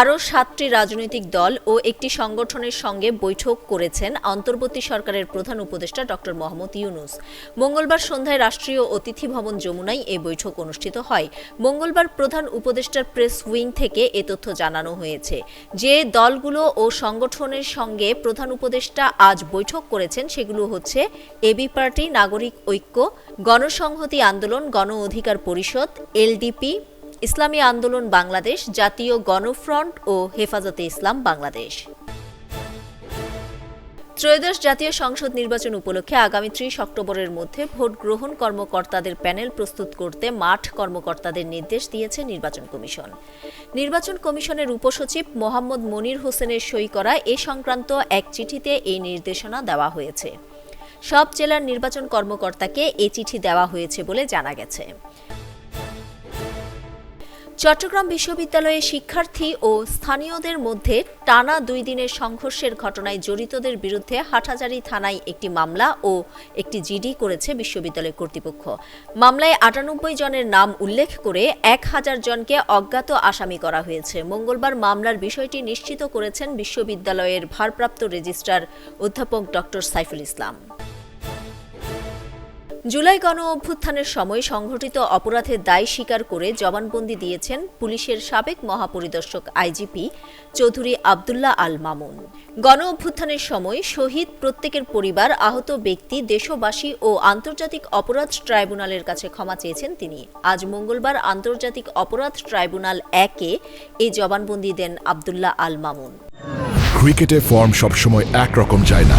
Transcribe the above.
আরও সাতটি রাজনৈতিক দল ও একটি সংগঠনের সঙ্গে বৈঠক করেছেন অন্তর্বর্তী সরকারের প্রধান উপদেষ্টা ডক্টর মোহাম্মদ ইউনুস। মঙ্গলবার সন্ধ্যায় রাষ্ট্রীয় অতিথি ভবন যমুনায় এই বৈঠক অনুষ্ঠিত হয়। মঙ্গলবার প্রধান উপদেষ্টার প্রেস উইং থেকে এ তথ্য জানানো হয়েছে। যে দলগুলো ও সংগঠনের সঙ্গে প্রধান উপদেষ্টা আজ বৈঠক করেছেন সেগুলো হচ্ছে এবি পার্টি, নাগরিক ঐক্য, গণসংহতি আন্দোলন, গণ অধিকার পরিষদ এলডিপি ইসলামী আন্দোলন বাংলাদেশ, জাতীয় গণফ্রন্ট ও হেফাজতে ইসলাম বাংলাদেশ। ত্রয়োদশ জাতীয় সংসদ নির্বাচন উপলক্ষে আগামী ত্রিশ অক্টোবরের মধ্যে ভোট গ্রহণ কর্মকর্তাদের প্যানেল প্রস্তুত করতে মাঠ কর্মকর্তাদের নির্দেশ দিয়েছে নির্বাচন কমিশন। নির্বাচন কমিশনের উপসচিব মোহাম্মদ মনির হোসেনের সই করা এ সংক্রান্ত এক চিঠিতে এই নির্দেশনা দেওয়া হয়েছে। সব জেলার নির্বাচন কর্মকর্তাকে এ চিঠি দেওয়া হয়েছে বলে জানা গেছে। চট্টগ্রাম বিশ্ববিদ্যালয়ে শিক্ষার্থী ও স্থানীয়দের মধ্যে টানা দুই দিনের সংঘর্ষের ঘটনায় জড়িতদের বিরুদ্ধে হাটহাজারী থানায় একটি মামলা ও একটি জিডি করেছে বিশ্ববিদ্যালয় কর্তৃপক্ষ। মামলায় আটানব্বই জনের নাম উল্লেখ করে এক হাজার জনকে অজ্ঞাত আসামি করা হয়েছে। মঙ্গলবার মামলার বিষয়টি নিশ্চিত করেছেন বিশ্ববিদ্যালয়ের ভারপ্রাপ্ত রেজিস্ট্রার অধ্যাপক ডক্টর সাইফুল ইসলাম। জুলাই গণ অভ্যুত্থানের সময় সংঘটিত অপরাধের দায় স্বীকার করে জবানবন্দি দিয়েছেন পুলিশের সাবেক মহাপরিদর্শক আইজিপি চৌধুরী আবদুল্লাহ আল মামুন। গণ অভ্যুত্থানের সময় শহীদ প্রত্যেকের পরিবার, আহত ব্যক্তি, দেশবাসী ও আন্তর্জাতিক অপরাধ ট্রাইব্যুনালের কাছে ক্ষমা চেয়েছেন তিনি। আজ মঙ্গলবার আন্তর্জাতিক অপরাধ ট্রাইব্যুনাল একে এই জবানবন্দি দেন আবদুল্লাহ আল মামুন। ক্রিকেটে ফর্ম সবসময় একরকম যায় না।